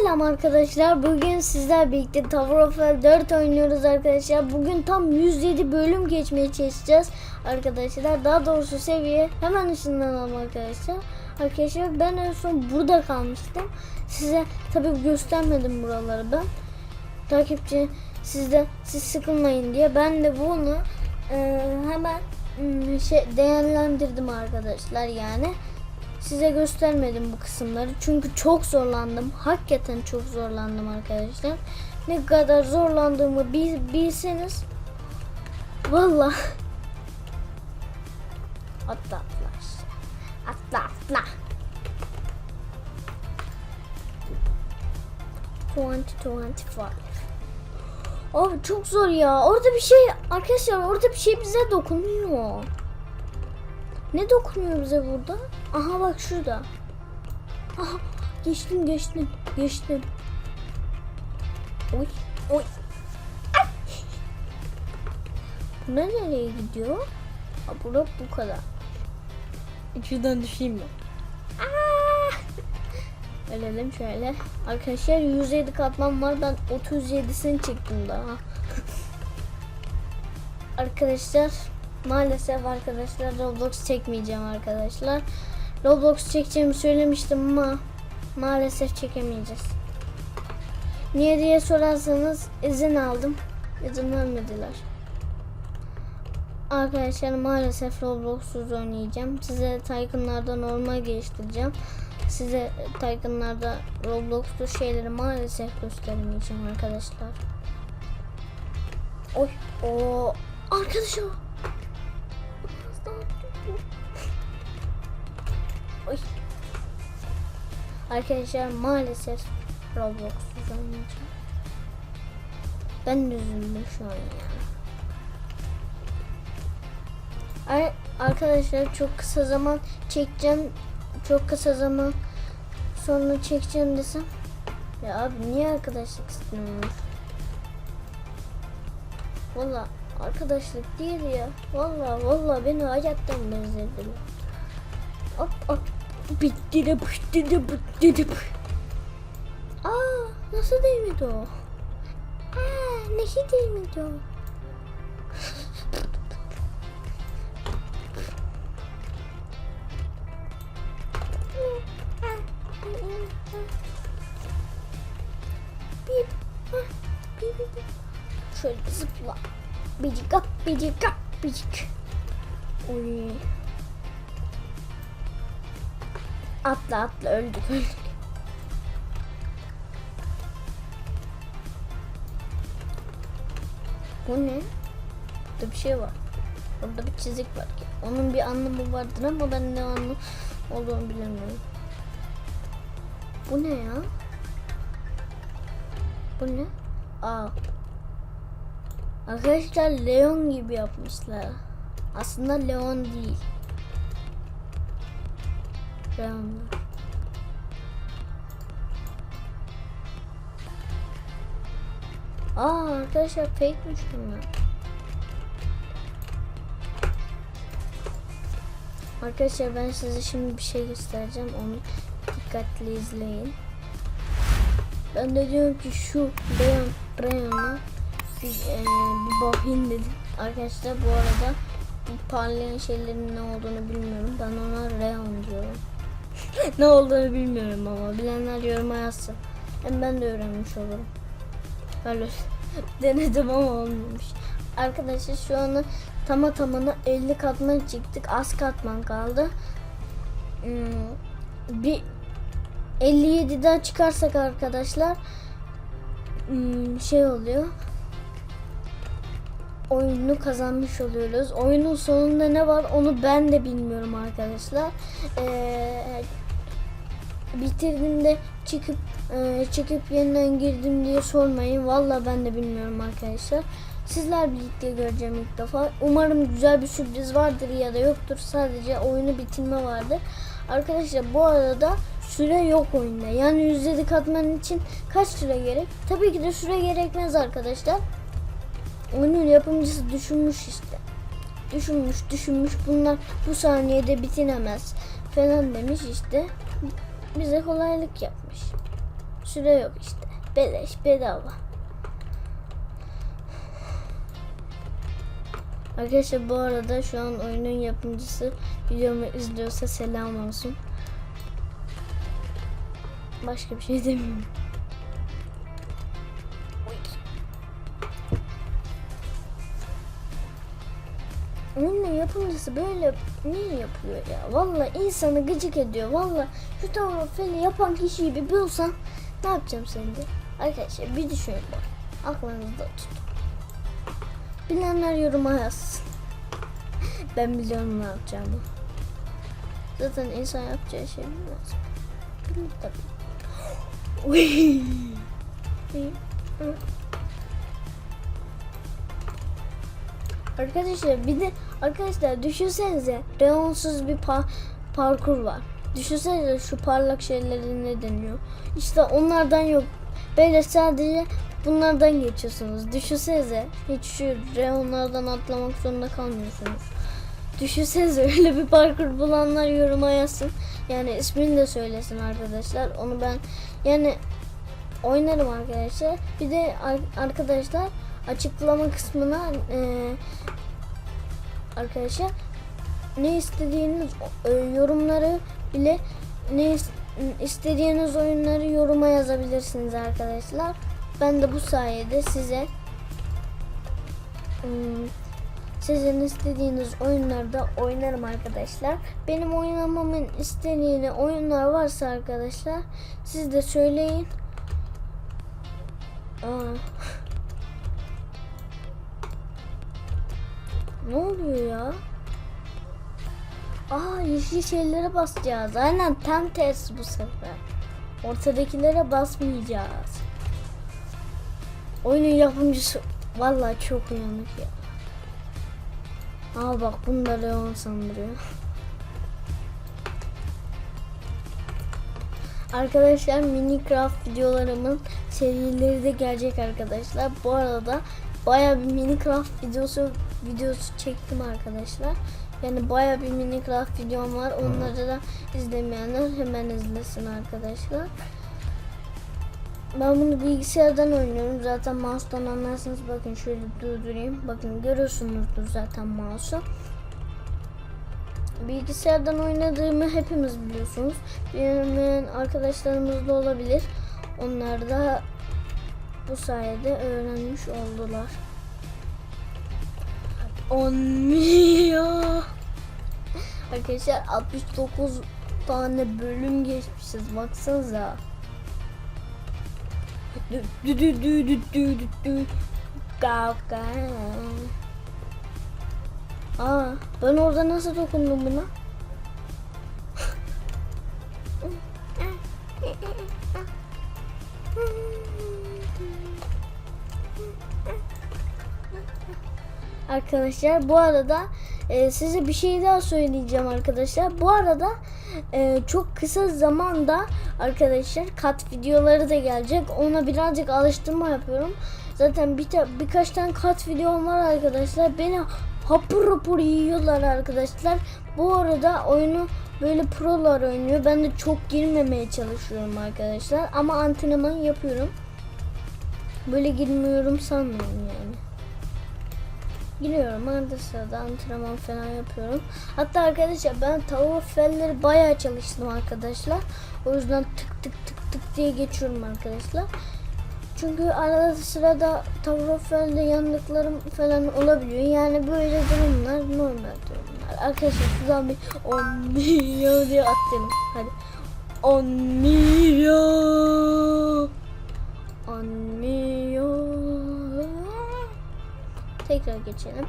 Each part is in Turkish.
Selam arkadaşlar. Bugün sizler birlikte Tower of Hell 4 oynuyoruz arkadaşlar. Bugün tam 107 bölüm geçmeye çalışacağız arkadaşlar. Daha doğrusu seviye hemen ışınlanalım arkadaşlar. Arkadaşlar ben en son burada kalmıştım. Size tabii göstermedim buraları ben. Takipçi sizde siz sıkılmayın diye ben de bunu e, hemen mm, şey değerlendirdim arkadaşlar yani. Size göstermedim bu kısımları çünkü çok zorlandım. Hakikaten çok zorlandım arkadaşlar. Ne kadar zorlandığımı bil, bilseniz vallahi atla atla atla atla 2025 Abi çok zor ya. Orada bir şey arkadaşlar orada bir şey bize dokunuyor. Ne dokunuyor bize burada? Aha bak şurada. Aha geçtim geçtim geçtim. Oy oy. Bu ne nereye gidiyor? Ha burada bu kadar. Şuradan düşeyim mi? Ölelim şöyle. Arkadaşlar 107 katman var. Ben 37'sini çektim daha. Arkadaşlar maalesef arkadaşlar Roblox çekmeyeceğim arkadaşlar. Roblox çekeceğimi söylemiştim ama maalesef çekemeyeceğiz. Niye diye sorarsanız izin aldım. İzin vermediler. Arkadaşlar maalesef Roblox'suz oynayacağım. Size Tycoon'larda normal geliştireceğim. Size Tycoon'larda Roblox'lu şeyleri maalesef göstermeyeceğim arkadaşlar. Oy, o arkadaşım. Arkadaşlar maalesef Roblox'suz oynayacağım. Ben üzüldüm şu an ya. Ay, arkadaşlar çok kısa zaman çekeceğim. Çok kısa zaman sonra çekeceğim desem. Ya abi niye arkadaşlık istemiyorsunuz? Valla arkadaşlık değil ya. Valla valla beni hayattan bezdirdiler. Hop hop. Bitti de bitti de bitti de. Aa nasıl değmedi o? Aa nasıl değmedi o? Şöyle zıpla. Bicik up, bicik up, bicik. Oy. Atla atla öldük öldük. Bu ne? Burada bir şey var. Orada bir çizik var. Onun bir anlamı vardır ama ben ne anlamı olduğunu bilemiyorum. Bu ne ya? Bu ne? Aa. Arkadaşlar Leon gibi yapmışlar. Aslında Leon değil. Leonlar. Aa arkadaşlar fake'miş bunlar. Arkadaşlar ben size şimdi bir şey göstereceğim. Onu dikkatli izleyin. Ben de diyorum ki şu Leon Leon'a bir, e, bir bakayım dedim. Arkadaşlar bu arada parlayan şeylerin ne olduğunu bilmiyorum. Ben ona Leon diyorum. ne olduğunu bilmiyorum ama bilenler yoruma yazsın. Hem ben de öğrenmiş olurum. Böyle denedim ama olmamış. Arkadaşlar şu anda tamı tamına 50 katman çıktık. Az katman kaldı. Hmm, bir 57 daha çıkarsak arkadaşlar hmm, şey oluyor. Oyunu kazanmış oluyoruz. Oyunun sonunda ne var onu ben de bilmiyorum arkadaşlar. Ee, bitirdiğimde çıkıp e, çıkıp yeniden girdim diye sormayın. Valla ben de bilmiyorum arkadaşlar. Sizler birlikte göreceğim ilk defa. Umarım güzel bir sürpriz vardır ya da yoktur. Sadece oyunu bitirme vardır. Arkadaşlar bu arada süre yok oyunda. Yani 107 katman için kaç süre gerek? Tabii ki de süre gerekmez arkadaşlar. Oyunun yapımcısı düşünmüş işte. Düşünmüş düşünmüş bunlar bu saniyede bitinemez falan demiş işte. Bize kolaylık yapmış. Süre yok işte. Beleş bedava. Arkadaşlar bu arada şu an oyunun yapımcısı videomu izliyorsa selam olsun. Başka bir şey demiyorum. Oyunun yapımcısı böyle niye yapıyor ya? Vallahi insanı gıcık ediyor. Vallahi şu tavrafeli yapan kişiyi bir bulsam ne yapacağım şimdi? Arkadaşlar bir düşünün bak. Aklınızda tutun. Bilenler yoruma yazsın. Ben biliyorum ne yapacağımı. Zaten insan yapacağı şey bilmez. Bilir tabii. Uy. Arkadaşlar bir de arkadaşlar düşünsenize reonsuz bir pa- parkur var. Düşünsenize şu parlak şeylerin ne deniyor. İşte onlardan yok. Böyle sadece bunlardan geçiyorsunuz. Düşünsenize hiç şu reonlardan atlamak zorunda kalmıyorsunuz. Düşünsenize öyle bir parkur bulanlar yoruma yazsın. Yani ismini de söylesin arkadaşlar. Onu ben yani oynarım arkadaşlar. Bir de ar- arkadaşlar açıklama kısmına e, arkadaşlar ne istediğiniz e, yorumları bile ne is- istediğiniz oyunları yoruma yazabilirsiniz arkadaşlar. Ben de bu sayede size sizin istediğiniz oyunlarda oynarım arkadaşlar. Benim oynamamın istediğini oyunlar varsa arkadaşlar siz de söyleyin. Aa. Ne oluyor ya? Aa yeşil şeylere basacağız. Aynen tam tersi bu sefer. Ortadakilere basmayacağız. Oyunun yapımcısı vallahi çok uyanık ya. Aa bak bunu da Leon sandırıyor. Arkadaşlar Minecraft videolarımın serileri de gelecek arkadaşlar. Bu arada baya bir Minecraft videosu videosu çektim arkadaşlar. Yani baya bir Minecraft videom var. Onları da izlemeyenler hemen izlesin arkadaşlar. Ben bunu bilgisayardan oynuyorum. Zaten mouse'dan anlarsınız. Bakın şöyle durdurayım. Bakın görüyorsunuzdur zaten mouse'u. Bilgisayardan oynadığımı hepimiz biliyorsunuz. Bilmeyen arkadaşlarımız da olabilir. Onlar da bu sayede öğrenmiş oldular. 10 milyon. Arkadaşlar 69 tane bölüm geçmişiz. Baksanıza. Dü dü dü dü dü dü dü. Aa, ben orada nasıl dokundum buna? Arkadaşlar bu arada e, size bir şey daha söyleyeceğim arkadaşlar. Bu arada e, çok kısa zamanda arkadaşlar kat videoları da gelecek. Ona birazcık alıştırma yapıyorum. Zaten bir ta- birkaç tane kat videom var arkadaşlar. Beni hapur hapur yiyorlar arkadaşlar. Bu arada oyunu böyle prolar oynuyor. Ben de çok girmemeye çalışıyorum arkadaşlar. Ama antrenman yapıyorum. Böyle girmiyorum sanmayın yani. Giriyorum arada sırada antrenman falan yapıyorum. Hatta arkadaşlar ben tavuk felleri bayağı çalıştım arkadaşlar. O yüzden tık tık tık tık diye geçiyorum arkadaşlar. Çünkü arada sırada tavuk felde yandıklarım falan olabiliyor. Yani böyle durumlar normal durumlar. Arkadaşlar şuradan bir 10 milyon diye attım. Hadi. 10 milyon. 10 milyon. Tekrar geçelim.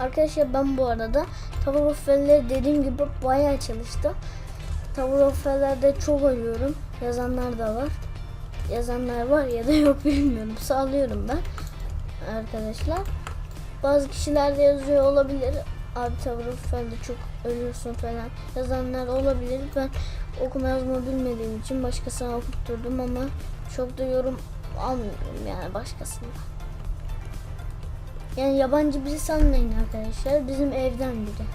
Arkadaşlar ben bu arada Tower of Hell'leri dediğim gibi bayağı çalıştım. Tower of Hell'lerde çok ölüyorum. Yazanlar da var. Yazanlar var ya da yok bilmiyorum. Sağlıyorum ben. Arkadaşlar. Bazı kişiler de yazıyor olabilir. Abi Tower of Hell'de çok ölüyorsun falan. Yazanlar olabilir. Ben okuma yazma bilmediğim için başkasına okutturdum ama çok da yorum almıyorum yani başkasını. Yani yabancı biri sanmayın arkadaşlar. Bizim evden biri.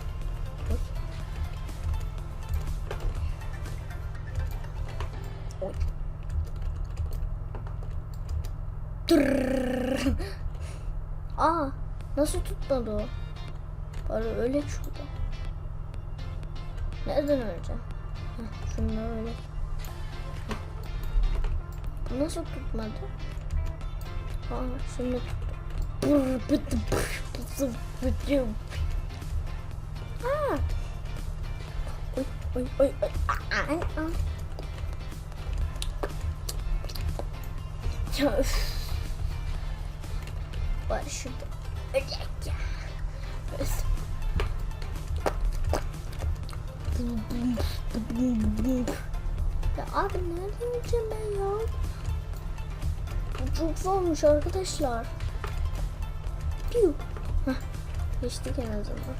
Aa, nasıl tutmadı o? Para öyle şurada. Nereden öleceğim? Heh, şunları öyle. Nasıl tutmadı? Aa şimdi tuttu. Aa. Oy oy oy oy. Aa, aa. Ya üf. Var şurada. Ölecek ya. Abi nereden öleceğim ben ya? Çok zormuş arkadaşlar. Piu. Geçtik en azından.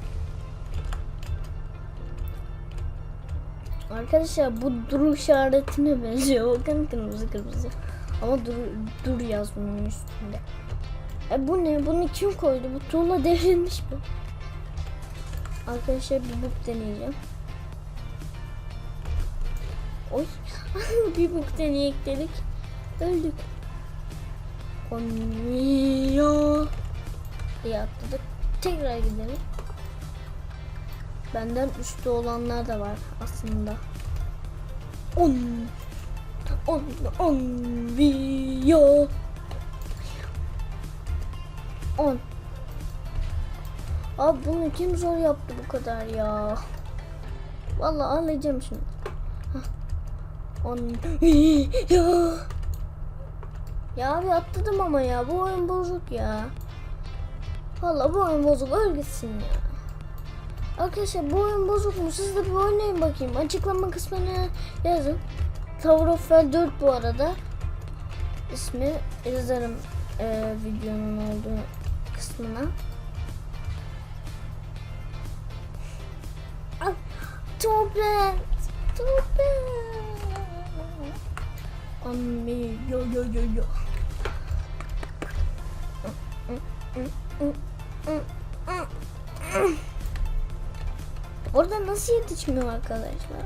Arkadaşlar bu dur işaretine benziyor. Bakın kırmızı kırmızı. Ama dur, dur yaz bunun üstünde. E bu ne? Bunu kim koydu? Bu tuğla devrilmiş mi? Arkadaşlar bir buk deneyeceğim. Oy. bir buk deneyek dedik. Öldük. Konya. diye atladık. Tekrar gidelim. Benden üstte olanlar da var aslında. 10 10 10 video 10 Abi bunu kim zor yaptı bu kadar ya? Vallahi alacağım şimdi. Hah. 10 video Ya abi atladım ama ya bu oyun bozuk ya. Vallahi bu oyun bozuk öl gitsin ya. Arkadaşlar bu oyun bozuk mu? Siz de bir oynayın bakayım. Açıklama kısmına yazın. Tower of Hell 4 bu arada. İsmi yazarım e, videonun olduğu kısmına. Ah, Toprak! Ami yo yo yo yo. Orada nasıl yetişmiyor arkadaşlar?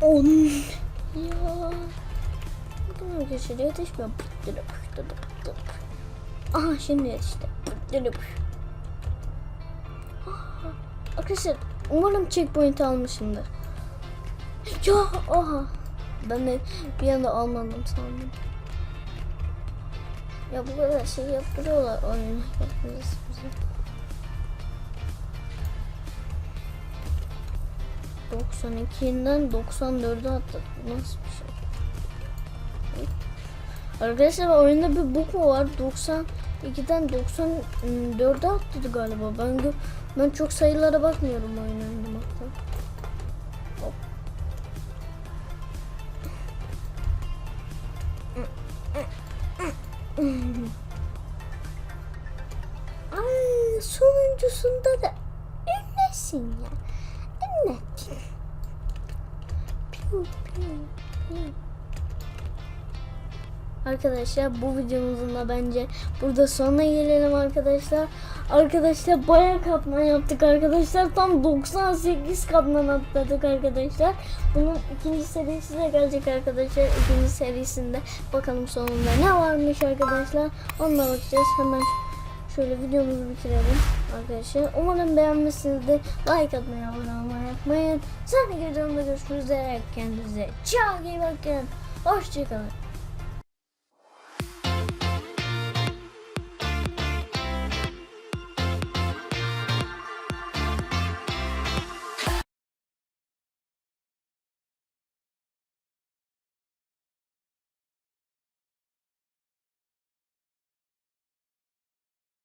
On. Ya. Buradan arkadaşlar yetişmiyor. Pıttırı pıttırı pıttırı. Aha şimdi yetişti. Pıttırı Arkadaşlar umarım checkpoint almışımdır. Ya aha. Ben de bir anda almadım sandım. Ya bu kadar şey yaptırıyorlar oyunu yapıyoruz bize. 92'den 94'e atladık. Nasıl bir şey? Arkadaşlar oyunda bir bug mu var? 92'den 94'e atladı galiba. Ben ben çok sayılara bakmıyorum oyun oynamakta. Sonuncusunda da ünlesin ya. Ünlesin. Piu. Arkadaşlar bu videomuzun da bence burada sonuna gelelim arkadaşlar. Arkadaşlar bayağı katman yaptık arkadaşlar. Tam 98 katman atladık arkadaşlar. Bunun ikinci serisi de gelecek arkadaşlar. İkinci serisinde bakalım sonunda ne varmış arkadaşlar. Onunla bakacağız. Hemen şöyle videomuzu bitirelim arkadaşlar. Umarım beğenmişsinizdir. Like atmayı, abone olmayı unutmayın. Sonraki videomda görüşmek üzere. Kendinize çok iyi bakın. Hoşçakalın.